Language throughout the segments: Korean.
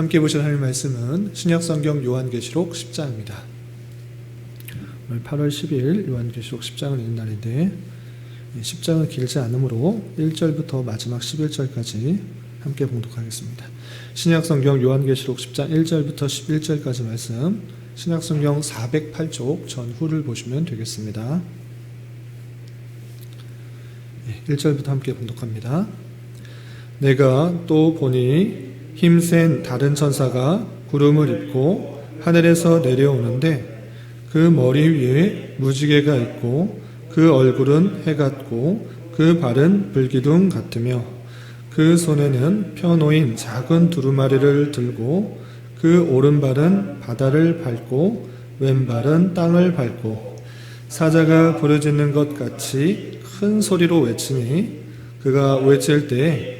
함께 보실 하나님 말씀은 신약성경 요한계시록 10장입니다. 오늘 8월 10일 요한계시록 10장을 읽는 날인데 10장은 길지 않으므로 1절부터 마지막 11절까지 함께 봉독하겠습니다. 신약성경 요한계시록 10장 1절부터 11절까지 말씀 신약성경 408쪽 전후를 보시면 되겠습니다. 1절부터 함께 봉독합니다. 내가 또 보니 힘센 다른 천사가 구름을 입고 하늘에서 내려오는데 그 머리 위에 무지개가 있고 그 얼굴은 해 같고 그 발은 불기둥 같으며 그 손에는 펴놓인 작은 두루마리를 들고 그 오른발은 바다를 밟고 왼발은 땅을 밟고 사자가 부르짖는 것 같이 큰 소리로 외치니 그가 외칠 때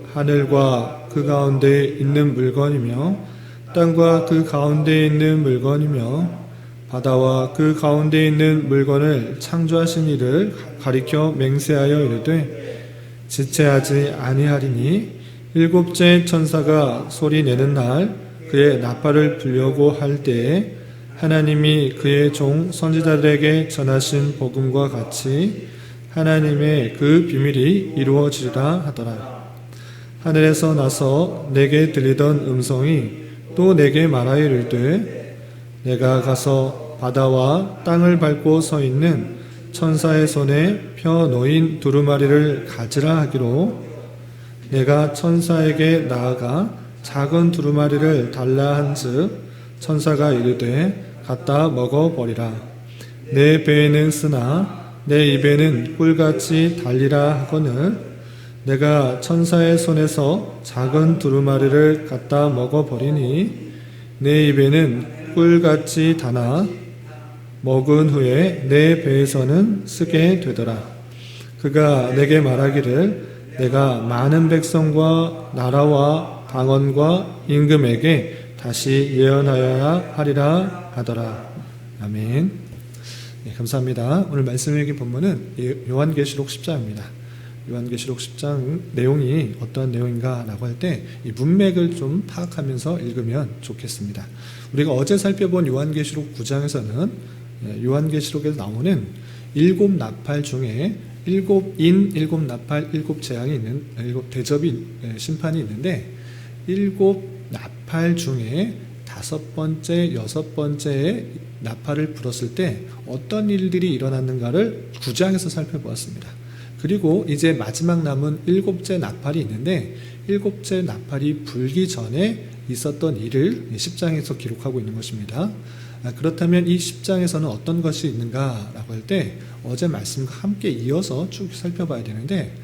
하늘과 그 가운데 있는 물건이며 땅과 그 가운데 있는 물건이며 바다와 그 가운데 있는 물건을 창조하신 이를 가리켜 맹세하여 이르되 지체하지 아니하리니 일곱째 천사가 소리 내는 날 그의 나팔을 불려고 할 때에 하나님이 그의 종 선지자들에게 전하신 복음과 같이 하나님의 그 비밀이 이루어지리라 하더라. 하늘에서 나서 내게 들리던 음성이 또 내게 말하여 이르되 내가 가서 바다와 땅을 밟고 서 있는 천사의 손에 펴 놓인 두루마리를 가지라 하기로 내가 천사에게 나아가 작은 두루마리를 달라 한즉 천사가 이르되 갖다 먹어 버리라. 내 배에는 쓰나 내 입에는 꿀같이 달리라 하거늘 내가 천사의 손에서 작은 두루마리를 갖다 먹어 버리니 내 입에는 꿀같이 다나 먹은 후에 내 배에서는 쓰게 되더라 그가 내게 말하기를 내가 많은 백성과 나라와 방언과 임금에게 다시 예언하여야 하리라 하더라. 아멘. 네, 감사합니다. 오늘 말씀 읽은 본문은 요한계시록 10장입니다. 요한계시록 10장 내용이 어떤 내용인가라고 할 때 이 문맥을 좀 파악하면서 읽으면 좋겠습니다. 우리가 어제 살펴본 요한계시록 9장에서는 요한계시록에서 나오는 일곱 나팔 중에 일곱 인, 일곱 나팔, 일곱 재앙이 있는 일곱 대접이 심판이 있는데 일곱 나팔 중에 다섯 번째, 여섯 번째에 나팔을 불었을 때 어떤 일들이 일어났는가를 구장에서 살펴보았습니다. 그리고 이제 마지막 남은 일곱째 나팔이 있는데 일곱째 나팔이 불기 전에 있었던 일을 10장에서 기록하고 있는 것입니다. 그렇다면 이 10장에서는 어떤 것이 있는가라고 할 때 어제 말씀과 함께 이어서 쭉 살펴봐야 되는데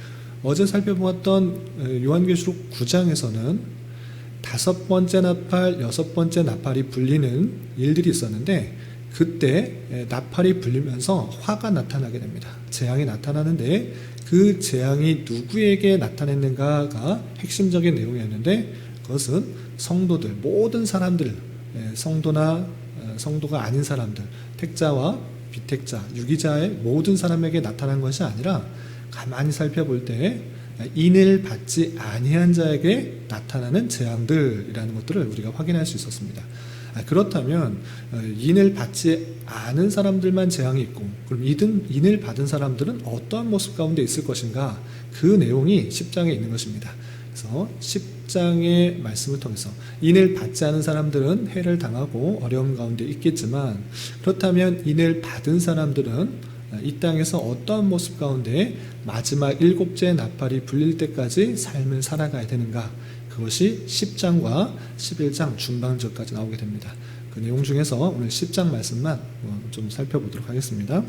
어제 살펴보았던 요한계시록 9장에서는 다섯 번째 나팔, 여섯 번째 나팔이 불리는 일들이 있었는데 그때 나팔이 불리면서 화가 나타나게 됩니다. 재앙이 나타나는데 그 재앙이 누구에게 나타냈는가가 핵심적인 내용이었는데 그것은 성도들, 모든 사람들, 성도나 성도가 아닌 사람들, 택자와 비택자, 유기자의 모든 사람에게 나타난 것이 아니라 가만히 살펴볼 때 인을 받지 아니한 자에게 나타나는 재앙들이라는 것들을 우리가 확인할 수 있었습니다. 그렇다면 인을 받지 않은 사람들만 재앙이 있고 그럼 이든 인을 받은 사람들은 어떠한 모습 가운데 있을 것인가 그 내용이 10장에 있는 것입니다. 그래서 10장의 말씀을 통해서 인을 받지 않은 사람들은 해를 당하고 어려움 가운데 있겠지만 그렇다면 인을 받은 사람들은 이 땅에서 어떠한 모습 가운데 마지막 일곱째 나팔이 불릴 때까지 삶을 살아가야 되는가 그것이 10장과 11장 중반절까지 나오게 됩니다. 그 내용 중에서 오늘 10장 말씀만 좀 살펴보도록 하겠습니다.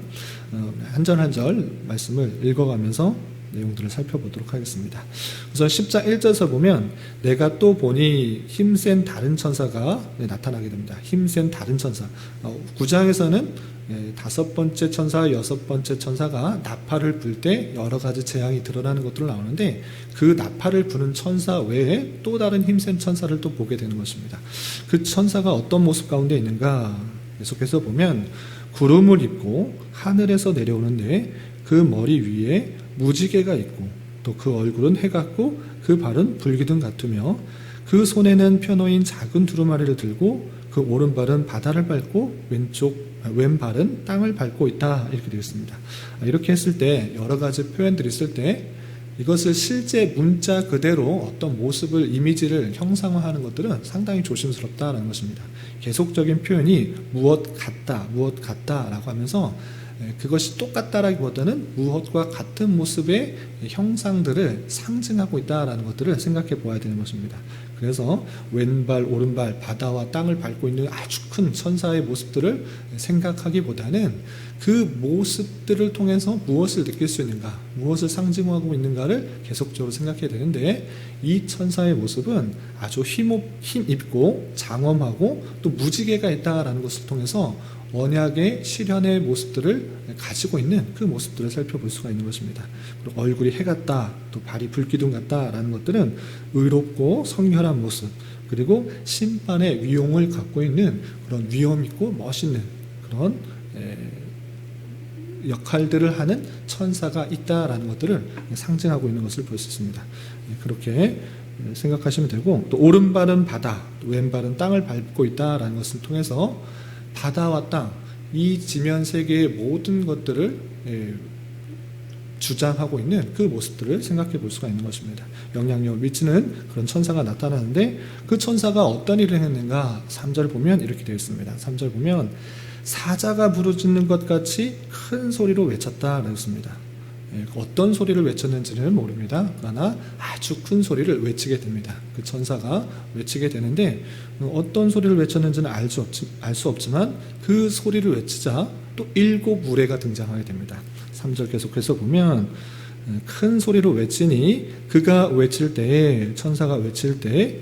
어, 한절 한 절 말씀을 읽어가면서 내용들을 살펴보도록 하겠습니다. 우선 10장 1절에서 보면 내가 또 보니 힘센 다른 천사가 네, 나타나게 됩니다. 힘센 다른 천사. 어, 9장에서는 예, 다섯 번째 천사, 여섯 번째 천사가 나팔을 불 때 여러 가지 재앙이 드러나는 것들로 나오는데 그 나팔을 부는 천사 외에 또 다른 힘센 천사를 또 보게 되는 것입니다. 그 천사가 어떤 모습 가운데 있는가 계속해서 보면 구름을 입고 하늘에서 내려오는데 그 머리 위에 무지개가 있고 또 그 얼굴은 해 같고 그 발은 불기둥 같으며 그 손에는 펴놓인 작은 두루마리를 들고 그 오른발은 바다를 밟고 왼쪽 아, 왼발은 땅을 밟고 있다 이렇게 되어 있습니다. 아, 이렇게 했을 때 여러 가지 표현들이 있을 때 이것을 실제 문자 그대로 어떤 모습을 이미지를 형상화하는 것들은 상당히 조심스럽다라는 것입니다. 계속적인 표현이 무엇 같다, 무엇 같다라고 하면서 에, 그것이 똑같다라기보다는 무엇과 같은 모습의 형상들을 상징하고 있다라는 것들을 생각해 보아야 되는 것입니다. 그래서 왼발, 오른발, 바다와 땅을 밟고 있는 아주 큰 천사의 모습들을 생각하기보다는 그 모습들을 통해서 무엇을 느낄 수 있는가, 무엇을 상징하고 있는가를 계속적으로 생각해야 되는데 이 천사의 모습은 아주 힘, 힘 있고 장엄하고 또 무지개가 있다라는 것을 통해서 언약의 실현의 모습들을 가지고 있는 그 모습들을 살펴볼 수가 있는 것입니다. 얼굴이 해 같다, 또 발이 불기둥 같다라는 것들은 의롭고 성결한 모습, 그리고 심판의 위용을 갖고 있는 그런 위험 있고 멋있는 그런 에, 역할들을 하는 천사가 있다라는 것들을 상징하고 있는 것을 볼 수 있습니다. 예, 그렇게 생각하시면 되고 또 오른발은 바다, 또 왼발은 땅을 밟고 있다라는 것을 통해서 바다와 땅, 이 지면 세계의 모든 것들을 예, 주장하고 있는 그 모습들을 생각해 볼 수가 있는 것입니다. 영향력을 미치는 그런 천사가 나타나는데 그 천사가 어떤 일을 했는가 3절 보면 이렇게 되어 있습니다. 3절 보면 사자가 부르짖는 것 같이 큰 소리로 외쳤다 그랬습니다. 예, 어떤 소리를 외쳤는지는 모릅니다. 그러나 아주 큰 소리를 외치게 됩니다. 그 천사가 외치게 되는데 어떤 소리를 외쳤는지는 알 수 없지, 알 수 없지만 그 소리를 외치자 또 일곱 우레가 등장하게 됩니다. 3절 계속해서 보면 예, 큰 소리로 외치니 그가 외칠 때에 천사가 외칠 때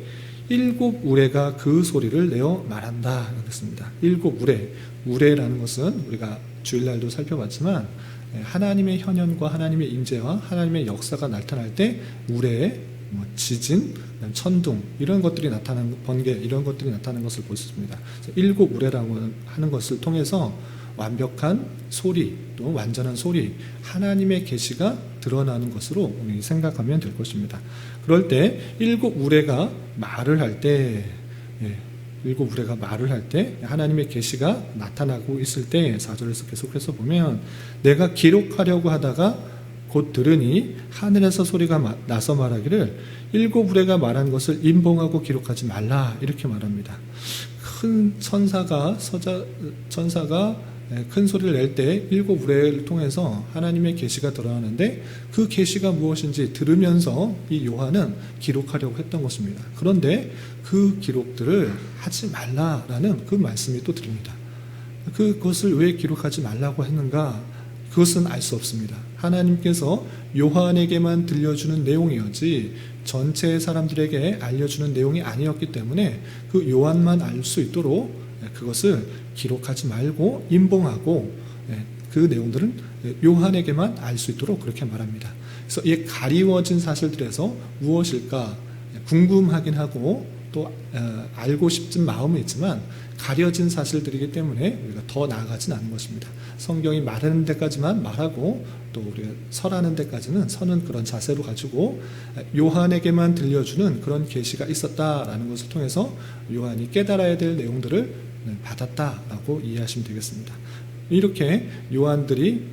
일곱 우레가 그 소리를 내어 말한다 그랬습니다. 일곱 우레 우레라는 것은 우리가 주일날도 살펴봤지만 예, 하나님의 현현과 하나님의 임재와 하나님의 역사가 나타날 때 우레, 뭐 지진, 천둥 이런 것들이 나타나는 번개 이런 것들이 나타나는 것을 볼 수 있습니다. 일곱 우레라고 하는 것을 통해서 완벽한 소리 또 완전한 소리 하나님의 계시가 드러나는 것으로 우리 생각하면 될 것입니다. 그럴 때 일곱 우레가 말을 할때 예, 일곱 우레가 말을 할 때 하나님의 계시가 나타나고 있을 때 4절에서 계속해서 보면 내가 기록하려고 하다가 곧 들으니 하늘에서 소리가 나서 말하기를 일곱 우레가 말한 것을 인봉하고 기록하지 말라 이렇게 말합니다. 큰 천사가 서자 천사가 큰 소리를 낼 때 일곱 우레를 통해서 하나님의 계시가 드러나는데 그 계시가 무엇인지 들으면서 이 요한은 기록하려고 했던 것입니다. 그런데 그 기록들을 하지 말라라는 그 말씀이 또 드립니다. 그것을 왜 기록하지 말라고 했는가? 그것은 알 수 없습니다. 하나님께서 요한에게만 들려주는 내용이었지 전체 사람들에게 알려주는 내용이 아니었기 때문에 그 요한만 알 수 있도록 그것을 기록하지 말고 인봉하고 예, 그 내용들은 요한에게만 알 수 있도록 그렇게 말합니다. 그래서 이 가리워진 사실들에서 무엇일까 궁금하긴 하고 또 어, 알고 싶은 마음은 있지만 가려진 사실들이기 때문에 우리가 더 나아가진 않는 것입니다. 성경이 말하는 데까지만 말하고 또 우리가 설하는 데까지는 서는 그런 자세로 가지고 요한에게만 들려주는 그런 계시가 있었다라는 것을 통해서 요한이 깨달아야 될 내용들을 네, 받았다라고 이해하시면 되겠습니다. 이렇게 요한들이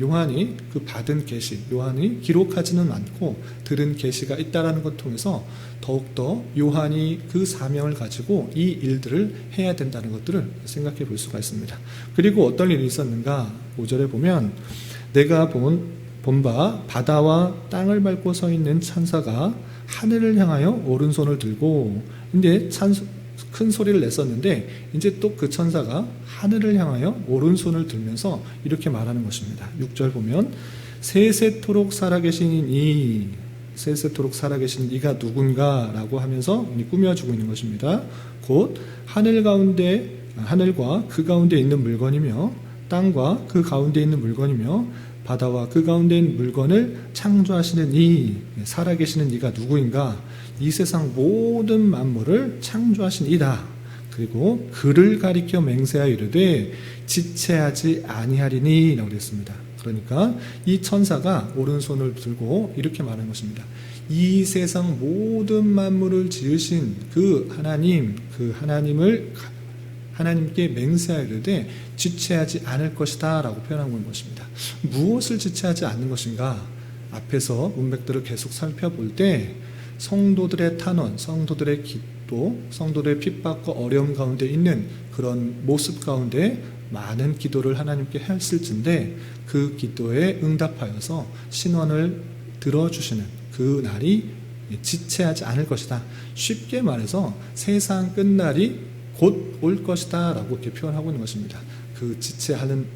요한이 그 받은 계시, 요한이 기록하지는 않고 들은 계시가 있다라는 것 통해서 더욱더 요한이 그 사명을 가지고 이 일들을 해야 된다는 것들을 생각해 볼 수가 있습니다. 그리고 어떤 일이 있었는가? 5절에 보면 내가 본 본바 바다와 땅을 밟고 서 있는 찬사가 하늘을 향하여 오른손을 들고 근데 찬, 큰 소리를 냈었는데 이제 또 그 천사가 하늘을 향하여 오른손을 들면서 이렇게 말하는 것입니다. 6절 보면 세세토록 살아계신 이 세세토록 살아계신 이가 누군가라고 하면서 꾸며주고 있는 것입니다. 곧 하늘 가운데 하늘과 그 가운데 있는 물건이며 땅과 그 가운데 있는 물건이며 바다와 그 가운데 있는 물건을 창조하시는 이 살아계시는 이가 누구인가? 이 세상 모든 만물을 창조하신 이다. 그리고 그를 가리켜 맹세하여 이르되 지체하지 아니하리니 라고 그랬습니다. 그러니까 이 천사가 오른손을 들고 이렇게 말하는 것입니다. 이 세상 모든 만물을 지으신 그 하나님, 그 하나님을 하나님께 맹세하여 이르되 지체하지 않을 것이다 라고 표현한 것입니다. 무엇을 지체하지 않는 것인가? 앞에서 문맥들을 계속 살펴볼 때 성도들의 탄원, 성도들의 기도, 성도들의 핍박과 어려움 가운데 있는 그런 모습 가운데 많은 기도를 하나님께 했을진데 그 기도에 응답하여서 신원을 들어주시는 그 날이 지체하지 않을 것이다. 쉽게 말해서 세상 끝날이 곧 올 것이다 라고 이렇게 표현하고 있는 것입니다. 그 지체하는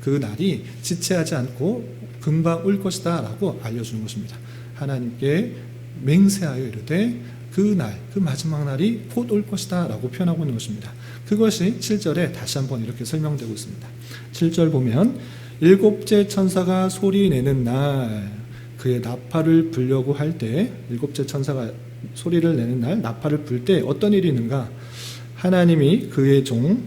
그 날이 지체하지 않고 금방 올 것이다 라고 알려주는 것입니다. 하나님께 맹세하여 이르되 그 날, 그 마지막 날이 곧 올 것이다 라고 표현하고 있는 것입니다. 그것이 7절에 다시 한번 이렇게 설명되고 있습니다. 7절 보면 일곱째 천사가 소리 내는 날 그의 나팔을 불려고 할 때 일곱째 천사가 소리를 내는 날 나팔을 불 때 어떤 일이 있는가? 하나님이 그의 종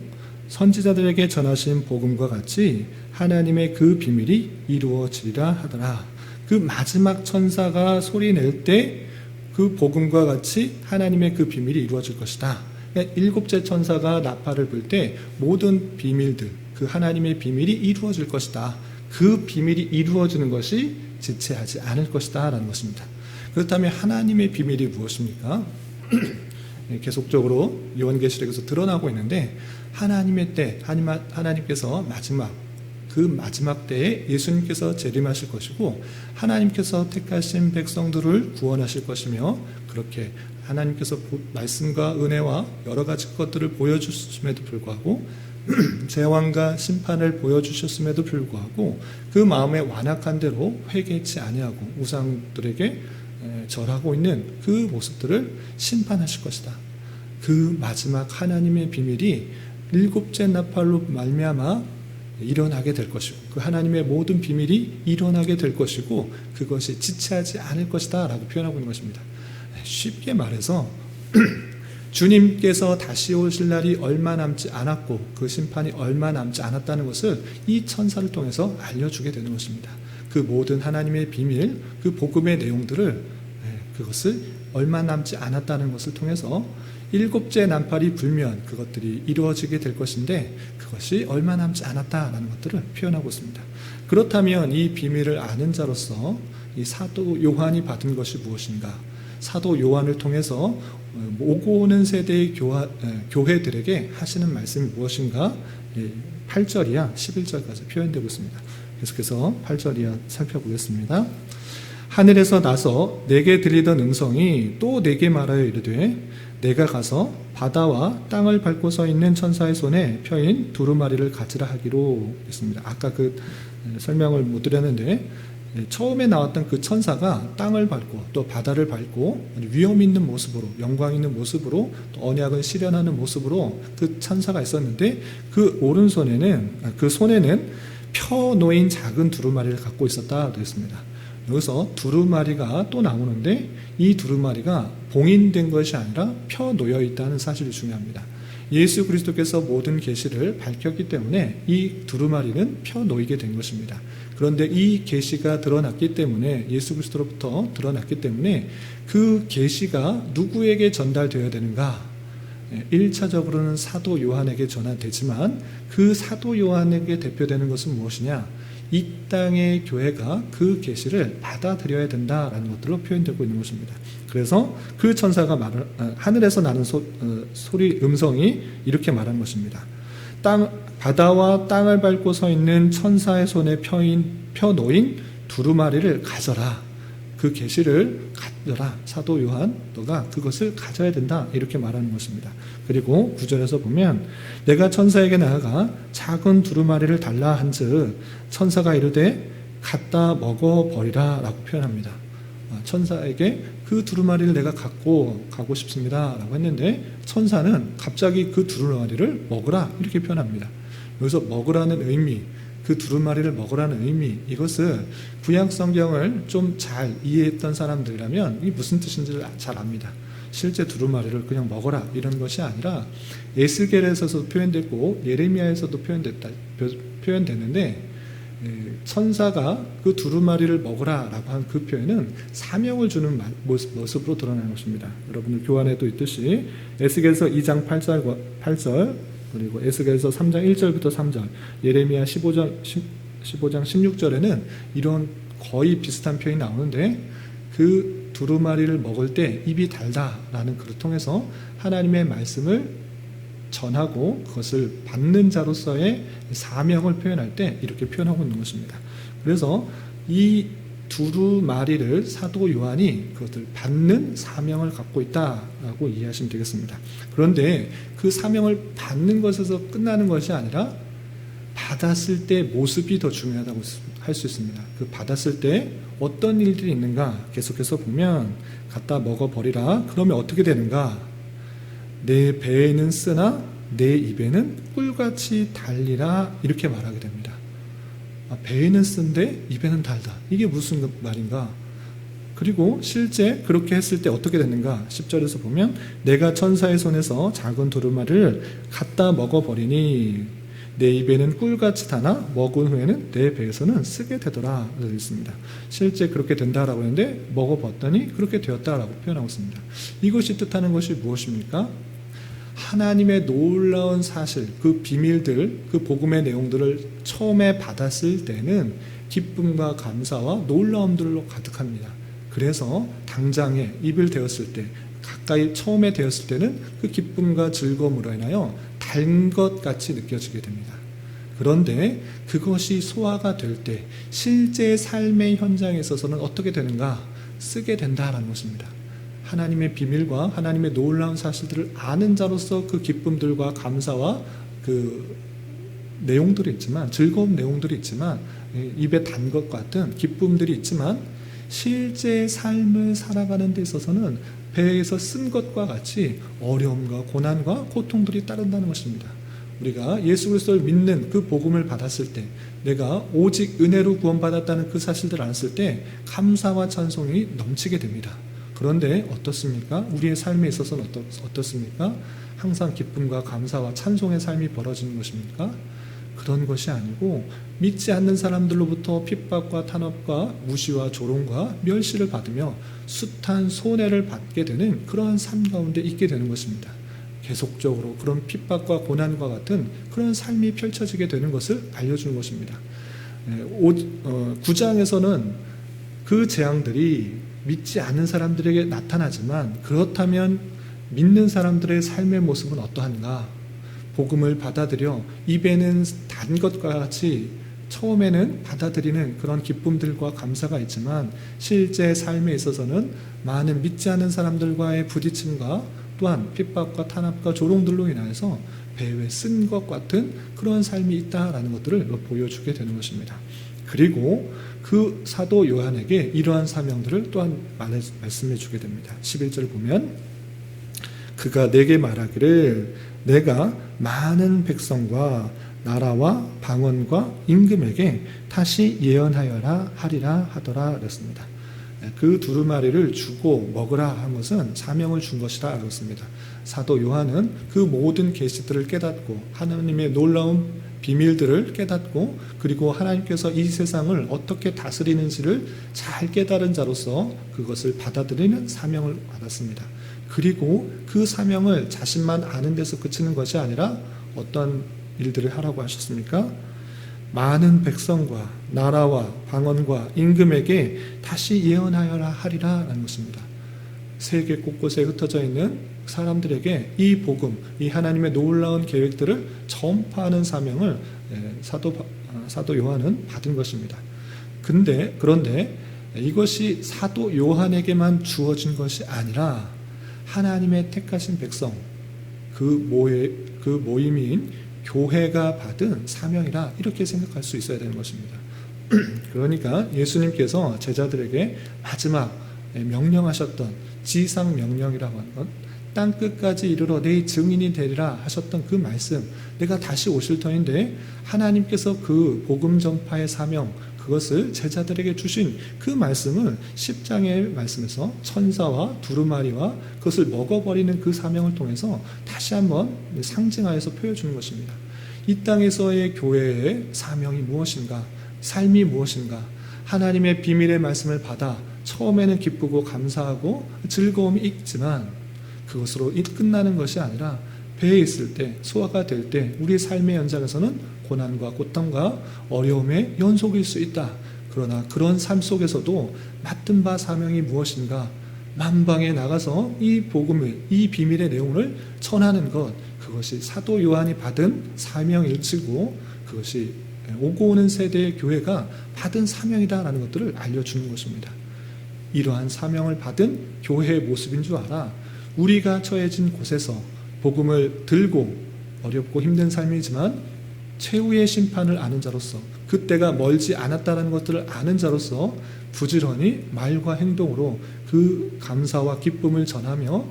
선지자들에게 전하신 복음과 같이 하나님의 그 비밀이 이루어지리라 하더라. 그 마지막 천사가 소리 낼 때 그 복음과 같이 하나님의 그 비밀이 이루어질 것이다. 그러니까 일곱째 천사가 나팔을 불 때 모든 비밀들, 그 하나님의 비밀이 이루어질 것이다. 그 비밀이 이루어지는 것이 지체하지 않을 것이다. 라는 것입니다. 그렇다면 하나님의 비밀이 무엇입니까? 계속적으로 요한계시록에서 드러나고 있는데 하나님의 때 하나님께서 마지막 그 마지막 때에 예수님께서 재림하실 것이고 하나님께서 택하신 백성들을 구원하실 것이며 그렇게 하나님께서 말씀과 은혜와 여러 가지 것들을 보여주심에도 불구하고 재왕과 심판을 보여주셨음에도 불구하고 그 마음에 완악한 대로 회개치 아니하고 우상들에게 절하고 있는 그 모습들을 심판하실 것이다. 그 마지막 하나님의 비밀이 일곱째 나팔로 말미암아 일어나게 될 것이고 그 하나님의 모든 비밀이 일어나게 될 것이고 그것이 지체하지 않을 것이다 라고 표현하고 있는 것입니다. 쉽게 말해서 주님께서 다시 오실 날이 얼마 남지 않았고 그 심판이 얼마 남지 않았다는 것을 이 천사를 통해서 알려주게 되는 것입니다. 그 모든 하나님의 비밀, 그 복음의 내용들을 그것을 얼마 남지 않았다는 것을 통해서 일곱째 난팔이 불면 그것들이 이루어지게 될 것인데 그것이 얼마 남지 않았다라는 것들을 표현하고 있습니다. 그렇다면 이 비밀을 아는 자로서 이 사도 요한이 받은 것이 무엇인가? 사도 요한을 통해서 오고 오는 세대의 교화, 교회들에게 하시는 말씀이 무엇인가? 8절 이야 11절까지 표현되고 있습니다. 계속해서 8절 이야 살펴보겠습니다. 하늘에서 나서 내게 들리던 음성이 또 내게 말하여 이르되 내가 가서 바다와 땅을 밟고 서 있는 천사의 손에 펴인 두루마리를 가지라 하기로 했습니다. 아까 그 설명을 못 드렸는데 처음에 나왔던 그 천사가 땅을 밟고 또 바다를 밟고 위험 있는 모습으로 영광 있는 모습으로 또 언약을 실현하는 모습으로 그 천사가 있었는데 그 오른손에는 그 손에는 펴 놓인 작은 두루마리를 갖고 있었다 그랬습니다. 여기서 두루마리가 또 나오는데 이 두루마리가 봉인된 것이 아니라 펴 놓여 있다는 사실이 중요합니다. 예수 그리스도께서 모든 계시를 밝혔기 때문에 이 두루마리는 펴 놓이게 된 것입니다. 그런데 이 계시가 드러났기 때문에 예수 그리스도로부터 드러났기 때문에 그 계시가 누구에게 전달되어야 되는가? 1차적으로는 사도 요한에게 전환되지만 그 사도 요한에게 대표되는 것은 무엇이냐? 이 땅의 교회가 그 계시를 받아들여야 된다라는 것들로 표현되고 있는 것입니다. 그래서 그 천사가 말을 어, 하늘에서 나는 소, 어, 소리 음성이 이렇게 말한 것입니다. 땅 바다와 땅을 밟고 서 있는 천사의 손에 펴인 펴 놓인 두루마리를 가져라. 그 계시를 가져라. 사도 요한 너가 그것을 가져야 된다. 이렇게 말하는 것입니다. 그리고 구절에서 보면 내가 천사에게 나아가 작은 두루마리를 달라 한즉 천사가 이르되 갖다 먹어 버리라라고 표현합니다. 아, 천사에게 그 두루마리를 내가 갖고 가고 싶습니다 라고 했는데 천사는 갑자기 그 두루마리를 먹으라 이렇게 표현합니다. 여기서 먹으라는 의미, 그 두루마리를 먹으라는 의미 이것을 구약 성경을 좀 잘 이해했던 사람들이라면 이게 무슨 뜻인지를 잘 압니다. 실제 두루마리를 그냥 먹어라 이런 것이 아니라 에스겔에서도 표현됐고 예레미야에서도 표현됐다 표현됐는데 예, 천사가 그 두루마리를 먹으라라고 한 그 표현은 사명을 주는 모습으로 드러나는 것입니다. 여러분들 교환에도 있듯이 에스겔서 2장 8절, 8절 그리고 에스겔서 3장 1절부터 3절 예레미야 15장 15장 16절에는 이런 거의 비슷한 표현이 나오는데 그 두루마리를 먹을 때 입이 달다라는 글을 통해서 하나님의 말씀을 전하고 그것을 받는 자로서의 사명을 표현할 때 이렇게 표현하고 있는 것입니다. 그래서 이 두루마리를 사도 요한이 그것을 받는 사명을 갖고 있다라고 이해하시면 되겠습니다. 그런데 그 사명을 받는 것에서 끝나는 것이 아니라 받았을 때 모습이 더 중요하다고 할 수 있습니다. 그 받았을 때 어떤 일들이 있는가 계속해서 보면 갖다 먹어버리라. 그러면 어떻게 되는가? 내 배에는 쓰나 내 입에는 꿀같이 달리라 이렇게 말하게 됩니다. 아, 배에는 쓴데 입에는 달다. 이게 무슨 말인가? 그리고 실제 그렇게 했을 때 어떻게 됐는가? 10절에서 보면 내가 천사의 손에서 작은 두루마리를 갖다 먹어버리니 내 입에는 꿀같이 타나 먹은 후에는 내 배에서는 쓰게 되더라 되어 있습니다. 실제 그렇게 된다라고 했는데 먹어봤더니 그렇게 되었다라고 표현하고 있습니다. 이것이 뜻하는 것이 무엇입니까? 하나님의 놀라운 사실, 그 비밀들, 그 복음의 내용들을 처음에 받았을 때는 기쁨과 감사와 놀라움들로 가득합니다. 그래서 당장에 입을 대었을 때, 가까이 처음에 되었을 때는 그 기쁨과 즐거움으로 인하여 단 것 같이 느껴지게 됩니다. 그런데 그것이 소화가 될 때 실제 삶의 현장에 있어서는 어떻게 되는가? 쓰게 된다라는 것입니다. 하나님의 비밀과 하나님의 놀라운 사실들을 아는 자로서 그 기쁨들과 감사와 그 내용들이 있지만 즐거운 내용들이 있지만 입에 단 것 같은 기쁨들이 있지만 실제 삶을 살아가는 데 있어서는 배에서 쓴 것과 같이 어려움과 고난과 고통들이 따른다는 것입니다. 우리가 예수 그리스도를 믿는 그 복음을 받았을 때 내가 오직 은혜로 구원받았다는 그 사실들을 알았을 때 감사와 찬송이 넘치게 됩니다. 그런데 어떻습니까? 우리의 삶에 있어서는 어떻, 어떻습니까? 항상 기쁨과 감사와 찬송의 삶이 벌어지는 것입니까? 그런 것이 아니고 믿지 않는 사람들로부터 핍박과 탄압과 무시와 조롱과 멸시를 받으며 숱한 손해를 받게 되는 그러한 삶 가운데 있게 되는 것입니다. 계속적으로 그런 핍박과 고난과 같은 그런 삶이 펼쳐지게 되는 것을 알려주는 것입니다. 9장에서는 그 재앙들이 믿지 않는 사람들에게 나타나지만 그렇다면 믿는 사람들의 삶의 모습은 어떠한가? 복음을 받아들여 입에는 단 것과 같이 처음에는 받아들이는 그런 기쁨들과 감사가 있지만 실제 삶에 있어서는 많은 믿지 않는 사람들과의 부딪힘과 또한 핍박과 탄압과 조롱들로 인하여서 배에 쓴 것 같은 그런 삶이 있다라는 것들을 보여주게 되는 것입니다. 그리고 그 사도 요한에게 이러한 사명들을 또한 말씀해 주게 됩니다. 11절 보면 그가 내게 말하기를 내가 많은 백성과 나라와 방언과 임금에게 다시 예언하여라 하리라 하더라 그랬습니다. 그 두루마리를 주고 먹으라 한 것은 사명을 준 것이라 그렇습니다. 사도 요한은 그 모든 계시들을 깨닫고 하나님의 놀라운 비밀들을 깨닫고 그리고 하나님께서 이 세상을 어떻게 다스리는지를 잘 깨달은 자로서 그것을 받아들이는 사명을 받았습니다. 그리고 그 사명을 자신만 아는 데서 그치는 것이 아니라 어떤 일들을 하라고 하셨습니까? 많은 백성과 나라와 방언과 임금에게 다시 예언하여라 하리라 라는 것입니다. 세계 곳곳에 흩어져 있는 사람들에게 이 복음, 이 하나님의 놀라운 계획들을 전파하는 사명을 사도, 사도 요한은 받은 것입니다. 근데, 그런데 이것이 사도 요한에게만 주어진 것이 아니라 하나님의 택하신 백성, 그 모의, 그 모임인 교회가 받은 사명이라 이렇게 생각할 수 있어야 되는 것입니다. 그러니까 예수님께서 제자들에게 마지막 명령하셨던 지상 명령이라고 하는 건 땅 끝까지 이르러 내 증인이 되리라 하셨던 그 말씀 내가 다시 오실 터인데 하나님께서 그 복음 전파의 사명 그것을 제자들에게 주신 그 말씀을 10장의 말씀에서 천사와 두루마리와 그것을 먹어버리는 그 사명을 통해서 다시 한번 상징하여서 표해주는 것입니다. 이 땅에서의 교회의 사명이 무엇인가? 삶이 무엇인가? 하나님의 비밀의 말씀을 받아 처음에는 기쁘고 감사하고 즐거움이 있지만 그것으로 끝나는 것이 아니라 배에 있을 때 소화가 될 때 우리 삶의 현장에서는 고난과 고통과 어려움의 연속일 수 있다. 그러나 그런 삶 속에서도 맡은 바 사명이 무엇인가? 만방에 나가서 이 복음을 이 비밀의 내용을 전하는 것 그것이 사도 요한이 받은 사명일치고 그것이 오고 오는 세대의 교회가 받은 사명이다라는 것들을 알려주는 것입니다. 이러한 사명을 받은 교회의 모습인 줄 알아 우리가 처해진 곳에서 복음을 들고 어렵고 힘든 삶이지만 최후의 심판을 아는 자로서 그때가 멀지 않았다는 것들을 아는 자로서 부지런히 말과 행동으로 그 감사와 기쁨을 전하며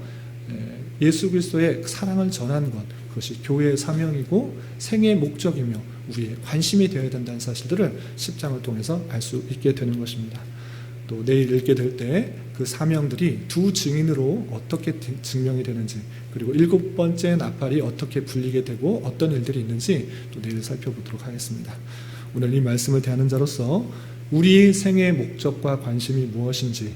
예수 그리스도의 사랑을 전하는 것 그것이 교회의 사명이고 생의 목적이며 우리의 관심이 되어야 된다는 사실들을 10장을 통해서 알 수 있게 되는 것입니다. 또 내일 읽게 될 때 그 사명들이 두 증인으로 어떻게 증명이 되는지 그리고 일곱 번째 나팔이 어떻게 불리게 되고 어떤 일들이 있는지 또 내일 살펴보도록 하겠습니다. 오늘 이 말씀을 대하는 자로서 우리 생의 목적과 관심이 무엇인지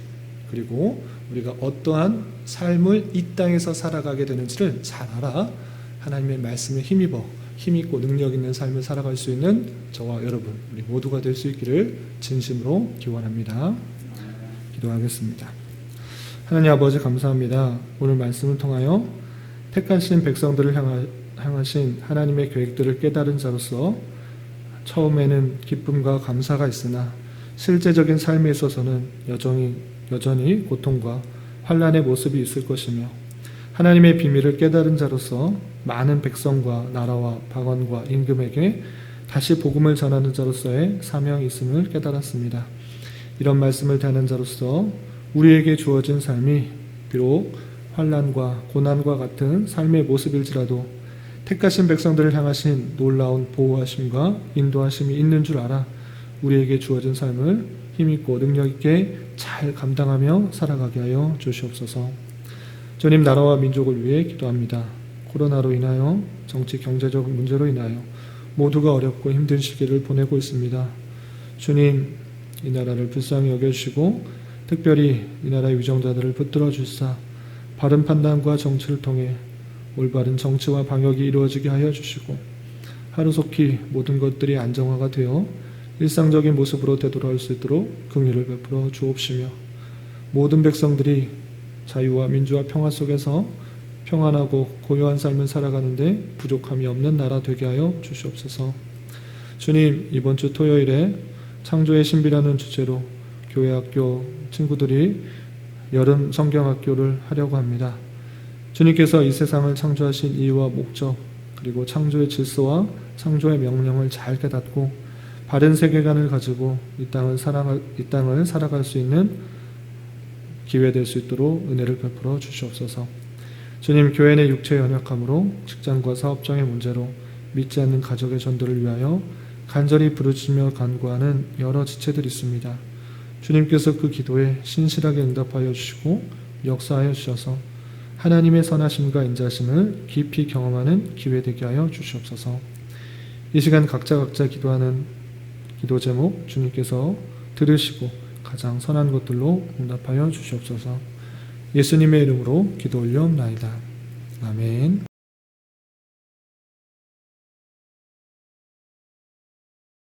그리고 우리가 어떠한 삶을 이 땅에서 살아가게 되는지를 잘 알아 하나님의 말씀에 힘입어 힘있고 능력 있는 삶을 살아갈 수 있는 저와 여러분 우리 모두가 될 수 있기를 진심으로 기원합니다. 기도하겠습니다. 하나님 아버지 감사합니다. 오늘 말씀을 통하여 택하신 백성들을 향하신 하나님의 계획들을 깨달은 자로서 처음에는 기쁨과 감사가 있으나 실제적인 삶에 있어서는 여전히 여전히 고통과 환란의 모습이 있을 것이며 하나님의 비밀을 깨달은 자로서 많은 백성과 나라와 박원과 임금에게 다시 복음을 전하는 자로서의 사명이 있음을 깨달았습니다. 이런 말씀을 대하는 자로서 우리에게 주어진 삶이 비록 환란과 고난과 같은 삶의 모습일지라도 택하신 백성들을 향하신 놀라운 보호하심과 인도하심이 있는 줄 알아 우리에게 주어진 삶을 힘있고 능력있게 잘 감당하며 살아가게 하여 주시옵소서. 주님 나라와 민족을 위해 기도합니다. 코로나로 인하여 정치 경제적 문제로 인하여 모두가 어렵고 힘든 시기를 보내고 있습니다. 주님 이 나라를 불쌍히 여겨주시고 특별히 이 나라의 위정자들을 붙들어 주사 바른 판단과 정치를 통해 올바른 정치와 방역이 이루어지게 하여 주시고 하루속히 모든 것들이 안정화가 되어 일상적인 모습으로 되돌아올 수 있도록 긍휼을 베풀어 주옵시며 모든 백성들이 자유와 민주와 평화 속에서 평안하고 고요한 삶을 살아가는데 부족함이 없는 나라 되게 하여 주시옵소서. 주님 이번 주 토요일에 창조의 신비라는 주제로 교회 학교 친구들이 여름 성경학교를 하려고 합니다. 주님께서 이 세상을 창조하신 이유와 목적, 그리고 창조의 질서와 창조의 명령을 잘 깨닫고 바른 세계관을 가지고 이 땅을 살아갈, 이 땅을 살아갈 수 있는 기회 될 수 있도록 은혜를 베풀어 주시옵소서. 주님, 교회 내 육체 연약함으로 직장과 사업장의 문제로 믿지 않는 가족의 전도를 위하여 간절히 부르짖며 간구하는 여러 지체들이 있습니다. 주님께서 그 기도에 신실하게 응답하여 주시고 역사하여 주셔서 하나님의 선하심과 인자심을 깊이 경험하는 기회 되게 하여 주시옵소서. 이 시간 각자 각자 기도하는 기도 제목 주님께서 들으시고 가장 선한 것들로 응답하여 주시옵소서. 예수님의 이름으로 기도 올려옵나이다. 아멘.